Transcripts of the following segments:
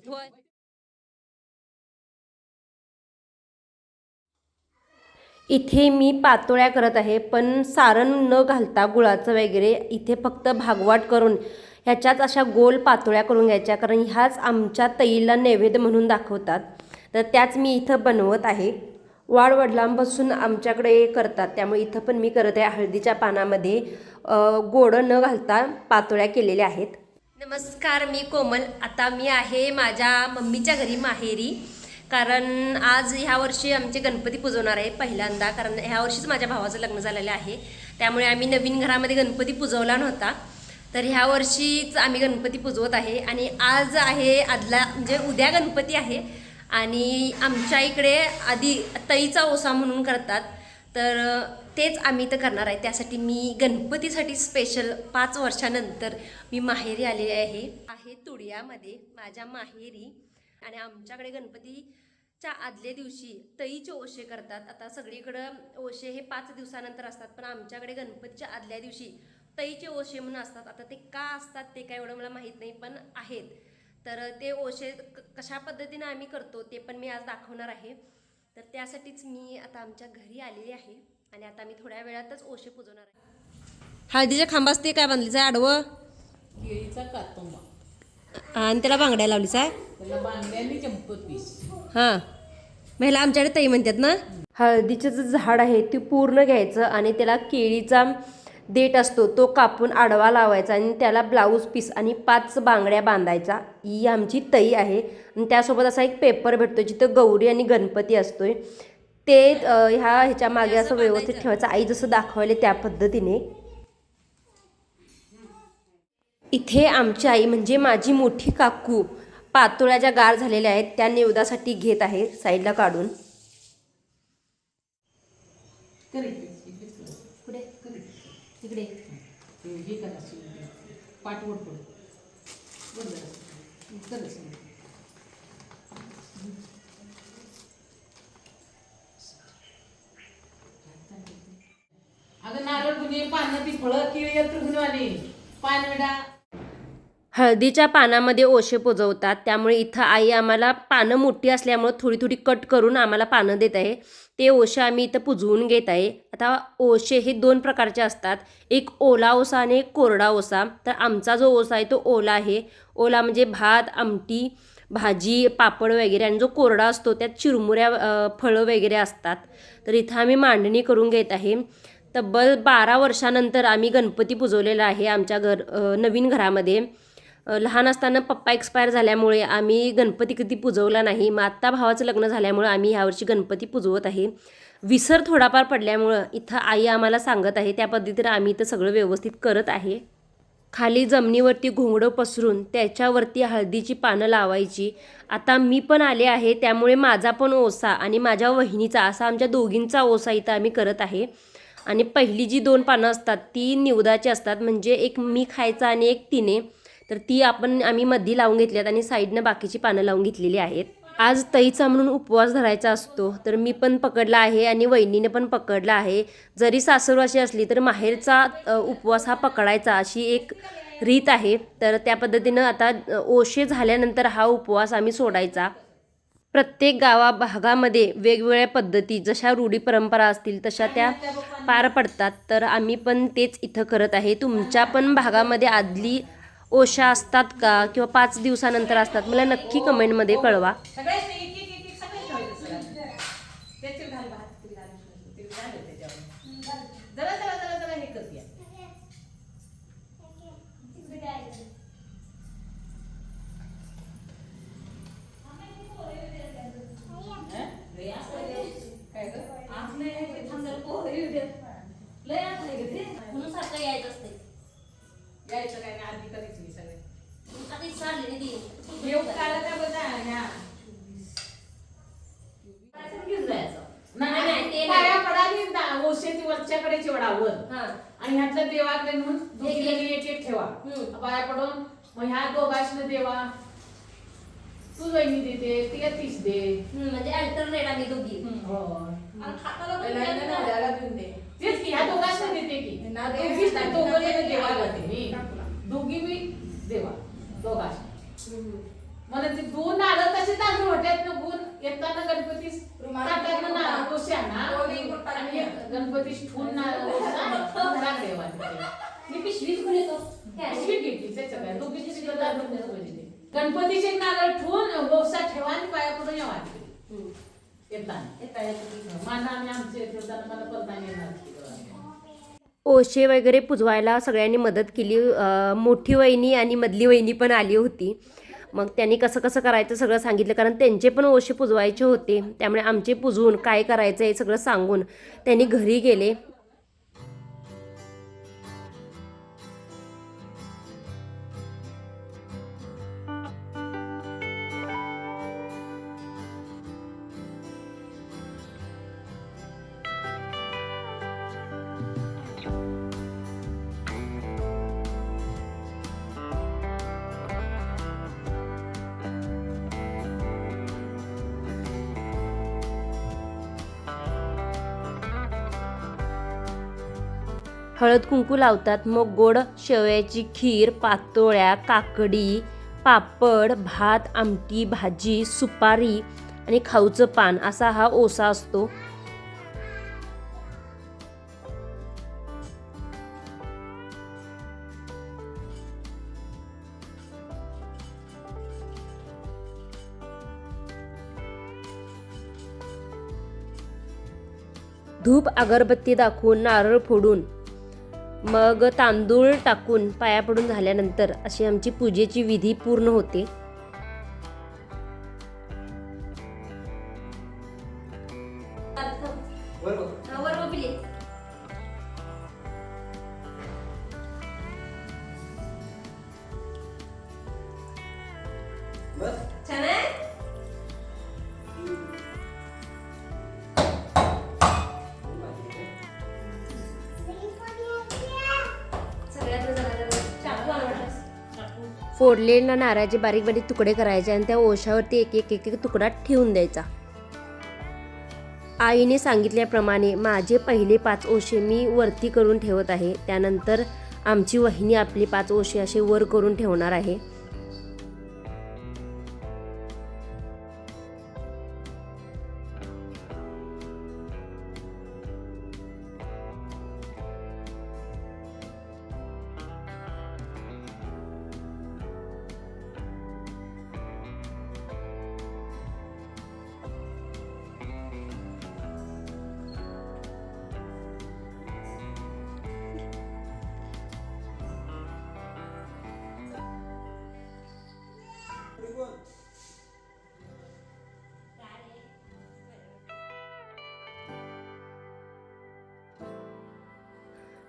होय इथे मी पातोळ्या करत आहे पण सारण न घालता गुळाचं वगैरे इथे फक्त भागवाट करून ह्याच्याच अशा गोल पातोळ्या करून घ्यायच्या कारण ह्याच आमच्या तईला नैवेद्य म्हणून दाखवतात. तर त्याच मी इथं बनवत आहे. वाडवडिलांपासून आमच्याकडे करतात त्यामुळे इथं पण मी करत आहे. हळदीच्या पानामध्ये गोडं न घालता पातोळ्या केलेल्या आहेत. नमस्कार मी कोमल. आता मी आहे माझ्या मम्मीच्या घरी माहेरी. कारण आज ह्या वर्षी आमचे गणपती पुजवणार आहे पहिल्यांदा. कारण ह्या वर्षीच माझ्या भावाचं लग्न झालेलं आहे. त्यामुळे आम्ही नवीन घरामध्ये गणपती पुजवला नव्हता. तर ह्या वर्षीच आम्ही गणपती पुजवत आहे. आणि आज आहे आदला म्हणजे उद्या गणपती आहे. आणि आमच्या इकडे आधी तईचा ओसा म्हणून करतात. तर तेच आम्ही तर करणार आहे. त्यासाठी मी गणपतीसाठी स्पेशल पाच वर्षानंतर मी माहेरी आलेली आहे. आहे तुडियामध्ये माझ्या माहेरी. आणि आमच्याकडे गणपतीच्या आदल्या दिवशी तईचे ओशे करतात. आता सगळीकडं ओशे हे पाच दिवसानंतर असतात. पण आमच्याकडे गणपतीच्या आदल्या दिवशी तईचे ओशे म्हणून असतात. आता ते का असतात ते काय एवढं मला माहीत नाही पण आहेत. तर ते ओशे क- कशा पद्धतीनं आम्ही करतो ते पण मी आज दाखवणार आहे. तर त्यासाठीच मी आता आमच्या घरी आलेली आहे आणि आता मी थोड्या वेळातच ओशे पुजवणार आहे. हळदीच्या खांबास ते काय बांधलीचं आहे? आडवं? केळीचा कातंबा. आणि त्याला बांगड्या लावलीच आहे? त्याला बांगड्यांनी चंपत पीस हां. महिला आमच्याकडे ताई म्हणतात ना? हळदीचं जे झाड आहे ते पूर्ण घ्यायचं आणि त्याला केळीचा देठ असतो तो कापून आडवा लावायचा आणि त्याला ब्लाऊज पीस आणि पाच बांगड्या बांधायचा. ही आमची तई आहे. आणि त्यासोबत असा एक पेपर भेटतो जिथं गौरी आणि गणपती असतोय. ते ह्या ह्याच्या मागे असं व्यवस्थित ठेवायचं. आई जसं दाखवायले त्या पद्धतीने. इथे आमची आई म्हणजे माझी मोठी काकू पातोळ्या ज्या गार झालेल्या आहेत. त्या निवदासाठी घेत आहे साईडला काढून पुढे तिकडे ते हे करा शिवून. पाठवड पड बरं जरा. जरा अगं नारळ गुन्हे पानं ती फळं किळी येत गुणवाने पानविडा हळदीच्या पानामध्ये ओशे पोजवतात. त्यामुळे इथं आई आम्हाला पानं मोठी असल्यामुळं थोडी थोडी कट करून आम्हाला पानं देत आहे. ते ओशे आम्ही इथं पुजवून घेत आहे. आता ओशे हे दोन प्रकारचे असतात. एक ओला ओसा आणि एक कोरडा ओसा. तर आमचा जो ओसा आहे तो ओला आहे. ओला म्हणजे भात आमटी भाजी पापड वगैरे आणि जो कोरडा असतो त्यात चिरमुऱ्या फळं वगैरे असतात. तर इथं आम्ही मांडणी करून घेत आहे. तब्बल बारा वर्षानंतर आम्ही गणपती पुजवलेला आहे आमच्या घर नवीन घरामध्ये. लहान असताना पप्पा एक्सपायर झाल्यामुळे आम्ही गणपती कधी पुजवला नाही. मग आत्ता भावाचं लग्न झाल्यामुळं आम्ही ह्यावर्षी गणपती पुजवत आहे. विसर थोडाफार पडल्यामुळं इथं आई आम्हाला सांगत आहे त्या पद्धतीनं आम्ही इथं सगळं व्यवस्थित करत आहे. खाली जमिनीवरती घोंगडं पसरून त्याच्यावरती हळदीची पानं लावायची. आता मी पण आले आहे त्यामुळे माझा पण ओसा आणि माझ्या वहिनीचा असा आमच्या दोघींचा ओसा इथं आम्ही करत आहे. आणि पहिली जी दोन पानं असतात ती निवदाची असतात. म्हणजे एक मी खायचा आणि एक तिने. तर ती आपण आम्ही मधी लावून घेतल्यात आणि साईडनं बाकीची पानं लावून घेतलेली आहेत. आज तईचा म्हणून उपवास धरायचा असतो तर मी पण पकडला आहे आणि वहिनीने पण पकडला आहे. जरी सासरवाशी असली तर माहेरचा उपवास हा पकडायचा अशी एक रीत आहे. तर त्या पद्धतीनं आता ओशे झाल्यानंतर हा उपवास आम्ही सोडायचा. प्रत्येक गावा भागामध्ये वेगवेगळ्या पद्धती जशा रूढी परंपरा असतील तशा त्या पार पडतात. तर आम्ही पण तेच इथं करत आहे. तुमच्या पण भागामध्ये आदली ओशा असतात का? किंवा पाच दिवसानंतर असतात? मला नक्की कमेंटमध्ये कळवा सगळ्यांनी एक एक एक एक सगळ्यांनी ठेवायचं सगळ्यांनी. त्याच्यावर घाल भात, ते घाल, ते घाल त्याच्यावर. जरा जरा जरा जरा हे कर या. हं? लय आस आहे ते. काय गं? आस लय आहे ते. थांब जरा पोरं येऊ दे. लय आस आहे गं ते. म्हणून सारखं यायचं असते यायचं काय नाही, आधी करायचं नाही सगळे. आता चालले येऊ काला का बघा, ह्या. घेऊन जायचं. नाही, नाही, नाही, ते नाही. पाया पडाली ना, ओशेची वरच्याकडे चिवडावर हां आणि ह्यातलं देवाकडे म्हणून दोघी जणी एक एक ठेवा हम्म. पाया पडून मग ह्या दोघांशी देवा तू वहिनी देते ती तीच दे म्हणजे अल्टरनेट आम्ही दोघी हो. नवऱ्याला देऊन दे. तेच की ह्या की ना दे. दोघीच नाही, दोघं देवाला मी दोघी मी देवा मला ते दोन आलं तसे तांदूळ होत्यात ना गुण? येताना गणपती ताटात ना आणि. गणपती ठेवून देवा तिथे. मी पिशवीच घेऊन येतो. पिशवी घेतली त्याच्या काय दोघी पिशवी तांदूळ नेतो ते. गणपतीचे नारळ ठेवून बोसा ठेवा आणि पाया पडून यावा. येताना. माझा आणि आमचे येताना मला परताना येणार. ओशे वगैरे पुजवायला सगळ्यांनी मदत केली. मोठी वहिनी आणि मधली वहिनी पण आली होती. मग त्यांनी कसं कसं करायचं सगळं सांगितलं. कारण त्यांचे पण ओशे पुजवायचे होते. त्यामुळे आमचे पुजवून काय करायचं हे सगळं सांगून त्यांनी घरी गेले. हळद कुंकू लावतात. मग गोड शेवयाची खीर पातोळ्या काकडी पापड भात आमटी भाजी सुपारी आणि खाऊचं पान असा हा ओसा असतो. धूप अगरबत्ती दाखवून नारळ फोडून मग तांदूळ टाकून पाया पडून झाल्यानंतर अशी आमची पूजेची विधी पूर्ण होते. फोडलेल्या नारळाचे बारीक बारीक तुकडे करायचे आणि त्या ओशावरती एक एक एक एक तुकडा ठेवून द्यायचा. आईने सांगितल्याप्रमाणे माझे पहिले पाच ओशे मी वरती करून ठेवत आहे. त्यानंतर आमची वहिनी आपली पाच ओशे असे वर करून ठेवणार आहे.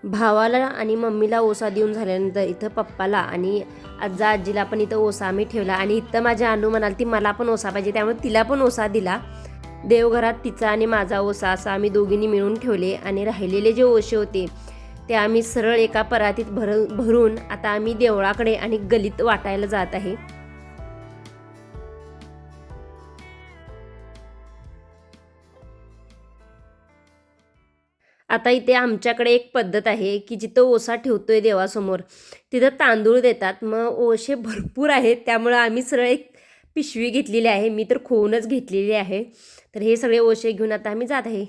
भावाला आणि मम्मीला ओसा देऊन झाल्यानंतर इथं पप्पाला आणि आजा आजीला पण इथं ओसा आम्ही ठेवला. आणि इथं माझ्या अनु म्हणाल ती मला पण ओसा पाहिजे. त्यामुळे तिला पण ओसा दिला. देवघरात तिचा आणि माझा ओसा असा आम्ही दोघींनी मिळून ठेवले आणि राहिलेले जे ओशे होते ते आम्ही सरळ एका परातीत भर भरून आता आम्ही देवळाकडे आणि गलीत वाटायला जात आहे. आता इथे आमच्याकडे एक पद्धत आहे की जिथं ओसा ठेवतो आहे देवासमोर तिथं तांदूळ देतात. मग ओशे भरपूर आहेत त्यामुळं आम्ही सरळ एक पिशवी घेतलेली आहे. मी तर खोवूनच घेतलेली आहे. तर हे सगळे ओशे घेऊन आता आम्ही जात आहे.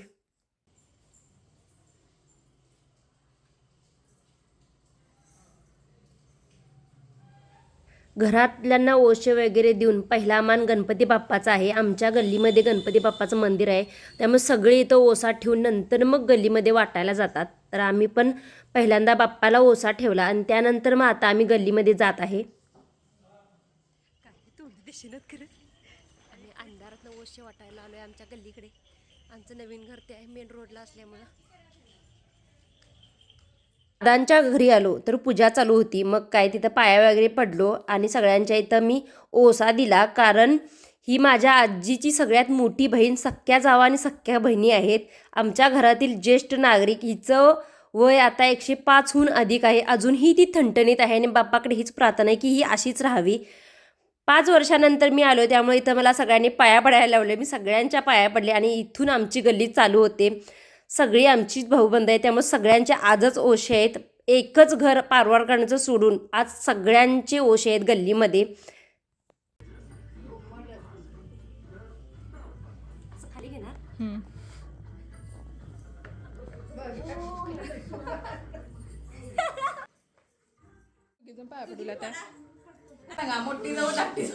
घरातल्यांना ओशे वगैरे देऊन पहिला मान गणपती बाप्पाचा आहे. आमच्या गल्लीमध्ये गणपती बाप्पाचं मंदिर आहे. त्यामुळे सगळे इथं ओसा ठेवून नंतर मग गल्लीमध्ये वाटायला जातात. तर आम्ही पण पहिल्यांदा बाप्पाला ओसा ठेवला आणि त्यानंतर मग आता आम्ही गल्लीमध्ये जात आहे. आम्ही अंधारात ओशे वाटायला आहे आमच्या गल्लीकडे. आमचं नवीन घर ते आहे मेन रोडला असल्यामुळं. दादांच्या घरी आलो तर पूजा चालू होती. मग काय तिथं पाया वगैरे पडलो आणि सगळ्यांच्या इथं मी ओसा दिला. कारण ही माझ्या आजीची सगळ्यात मोठी बहीण सख्या जावा आणि सख्या बहिणी आहेत. आमच्या घरातील ज्येष्ठ नागरिक हिचं वय आता एकशे पाचहून अधिक आहे. अजूनही ती थंटणीत आहे आणि बाप्पाकडे हीच प्रार्थना आहे की ही अशीच राहावी. पाच वर्षानंतर मी आलो त्यामुळे इथं मला सगळ्यांनी पाया पडायला लावले. मी सगळ्यांच्या पाया पडले आणि इथून आमची गल्ली चालू होते. सगळी आमचीच भाऊबंद आहे त्यामुळे सगळ्यांचे आजच ओशे आहेत. एकच घर पारवारकरांचं सोडून आज सगळ्यांचे ओशे आहेत गल्लीमध्ये.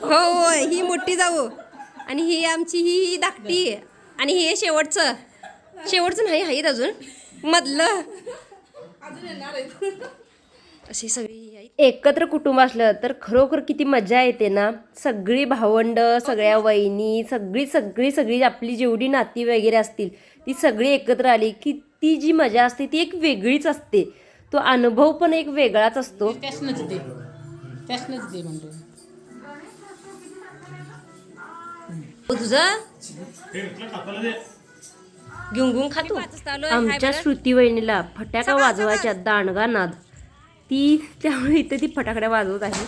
हो ही मोठी जाऊ. आणि ही आमची ही ही धाकटी. आणि हे शेवटचं. शेवटचं नाही आहेत अजून. मधलं. अजून येणार आहेत. अशी सगळी. एकत्र कुटुंब असलं तर खरोखर किती मजा येते ना? सगळी भावंड सगळ्या वहिनी सगळी सगळी सगळी आपली जेवढी नाती वगैरे असतील ती सगळी एकत्र आली की ती जी मजा असते ती एक वेगळीच असते. तो अनुभव पण एक वेगळाच असतो. म्हणतो तुझं? घेऊन घेऊन खातो आमच्या श्रुती वहिनीला फटाका वाजवायच्या दांडगा नाद. ती त्यामुळे इथे ती फटाकड्या वाजवत आहे.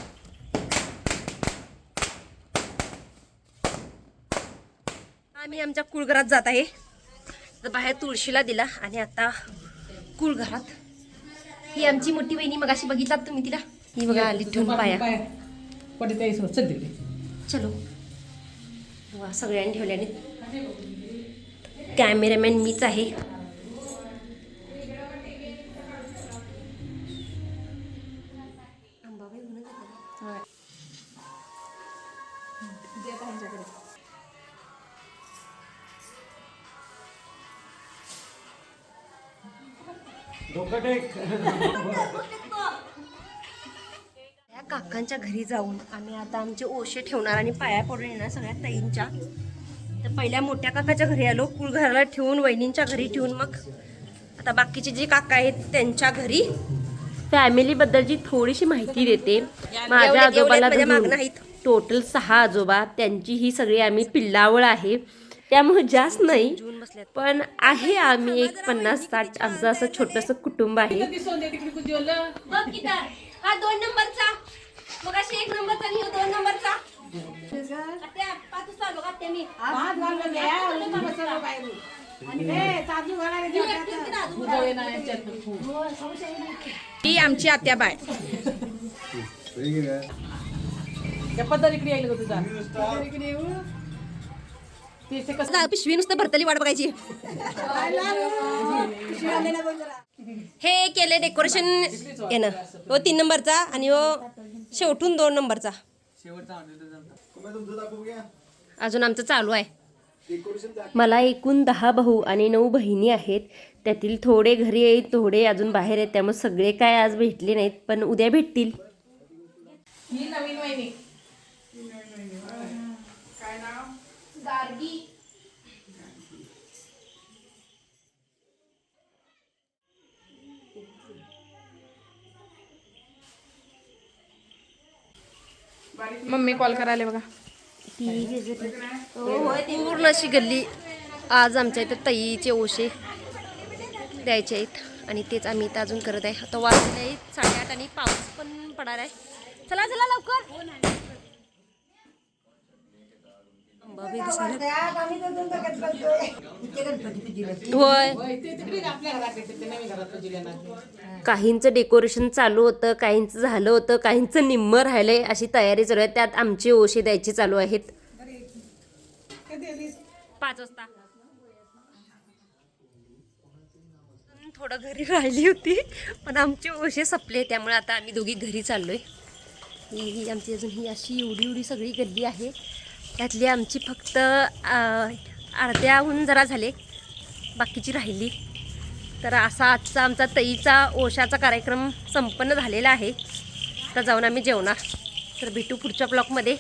आम्ही आमच्या कुळघरात जात आहे. तर बाहेर तुळशीला दिला आणि आता कुळघरात. ही आमची मोठी वहिनी मग अशी बघितलात तुम्ही तिला? ही बघा आली ठेवून पाया. पडते आहे चल तिकडे. चलो. वा सगळ्यांनी ठेवल्याने. कॅमेरामॅन मीच आहे. काकांच्या घरी जाऊन आम्ही आता आमचे ओशे ठेवणार आणि पाया पडून येणार सगळ्या ताईंच्या. तर पहिल्या मोठ्या काकाच्या घरी आलो. कुळघराला ठेवून वहिनींच्या घरी ठेवून मग. आता बाकीचे जे काका आहेत त्यांच्या घरी. फॅमिलीबद्दलची थोडीशी माहिती देते. माझ्या आजोबाला. टोटल सहा आजोबा. त्यांची ही सगळी आम्ही पिल्लावळ आहे. त्यामुळे जास्त नाही. पण आहे आम्ही एक पन्नास साठ आमचं असं छोटंसं कुटुंब आहे. हा दोन नंबरचा. मग अशी एक नंबरचा आणि ह्यो दोन नंबरचा. आत्या, पाचच चालू का आत्या मी? कुजवले ना याच्यात ती आमची आत्या बाय. ते ते पिशवी नुसतं भरतली वाट बघायची. हे केले डेकोरेशन येणं हो तीन नंबरचा आणि हो शेवटून दोन नंबरचा. अजून आमचं चालू आहे. मला एकूण दहा भाऊ आणि नऊ बहिणी आहेत. त्यातील थोडे घरी आहेत थोडे अजून बाहेर आहेत. त्यामुळे सगळे काय आज भेटले नाहीत पण उद्या भेटतील. ही नवीन वहिनी. मम्मी कॉल करायला बघा. पूर्ण अशी गल्ली. आज आमच्या इथं तईचे ओशे द्यायचे आहेत आणि तेच आम्ही इथं अजून करत आहे. आता वाजले आहेत साडेआठ आणि पाऊस पण पडणार आहे. चला चला लवकर अंबाबाई दिसायला. होय होय, ते तिकडे आपल्या घरात येते ते नवीन घरात कुजवल्या काहींचं डेकोरेशन चालू होतं काहींचं झालं होतं काहींचं निम्मं राहिलंय अशी तयारी चालू आहे. त्यात आमचे ओशे द्यायचे चालू आहेत. पाच वाजता. थोडं घरी राहिली होती पण आमचे ओशे संपले त्यामुळे आता आम्ही दोघी घरी चाललोय. ही ही आमची अजून ही अशी एवढी एवढी सगळी गल्ली आहे. त्यातली आमची फक्त अर्ध्याहून जरा झाले. बाकीची राहिली. तर असा आजचा आमचा तईचा ओशाचा कार्यक्रम संपन्न झालेला आहे. तर जाऊन आम्ही जेवणार. तर भेटू पुढच्या ब्लॉगमध्ये.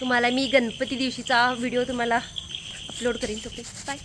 तुम्हाला मी गणपती दिवशीचा व्हिडिओ तुम्हाला अपलोड करीन तो बाय